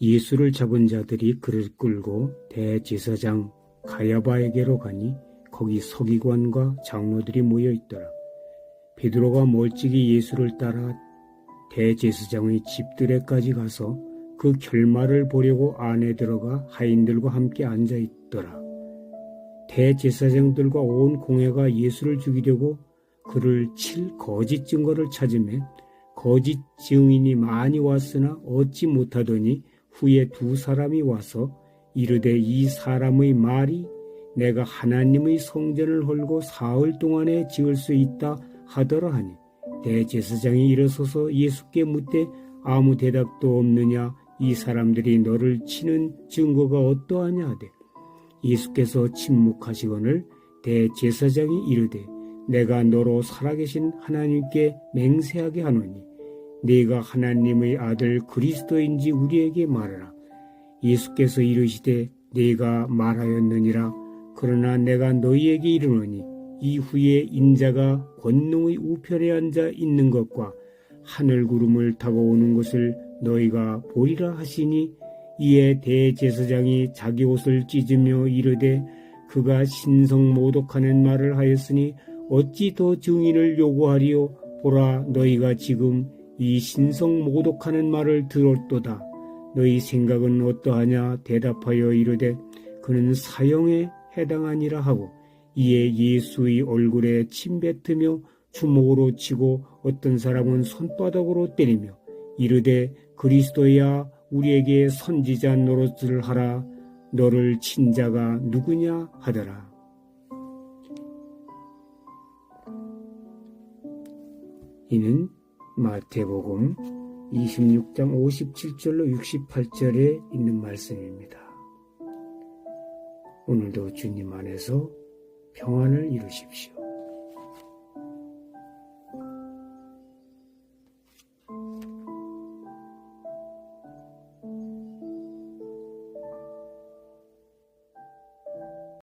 예수를 잡은 자들이 그를 끌고 대제사장 가야바에게로 가니 거기 서기관과 장로들이 모여 있더라. 베드로가 멀찍이 예수를 따라 대제사장의 집들에까지 가서 그 결말을 보려고 안에 들어가 하인들과 함께 앉아 있더라. 대제사장들과 온 공회가 예수를 죽이려고 그를 칠 거짓 증거를 찾으며 거짓 증인이 많이 왔으나 얻지 못하더니 후에 두 사람이 와서 이르되 이 사람의 말이 내가 하나님의 성전을 헐고 사흘 동안에 지을 수 있다 하더라 하니 대제사장이 일어서서 예수께 묻되 아무 대답도 없느냐? 이 사람들이 너를 치는 증거가 어떠하냐? 하되 예수께서 침묵하시거늘 대제사장이 이르되 내가 너로 살아계신 하나님께 맹세하게 하노니 네가 하나님의 아들 그리스도인지 우리에게 말하라. 예수께서 이르시되 네가 말하였느니라. 그러나 내가 너희에게 이르노니 이후에 인자가 권능의 우편에 앉아 있는 것과 하늘 구름을 타고 오는 것을 너희가 보리라 하시니 이에 대제사장이 자기 옷을 찢으며 이르되 그가 신성 모독하는 말을 하였으니 어찌 더 증인을 요구하리요? 보라 너희가 지금 이 신성 모독하는 말을 들었도다. 너희 생각은 어떠하냐? 대답하여 이르되 그는 사형에 해당하니라 하고 이에 예수의 얼굴에 침 뱉으며 주먹으로 치고 어떤 사람은 손바닥으로 때리며 이르되 그리스도야 우리에게 선지자 노릇을 하라. 너를 친 자가 누구냐 하더라. 이는 마태복음 26장 57절로 68절에 있는 말씀입니다. 오늘도 주님 안에서 평안을 이루십시오.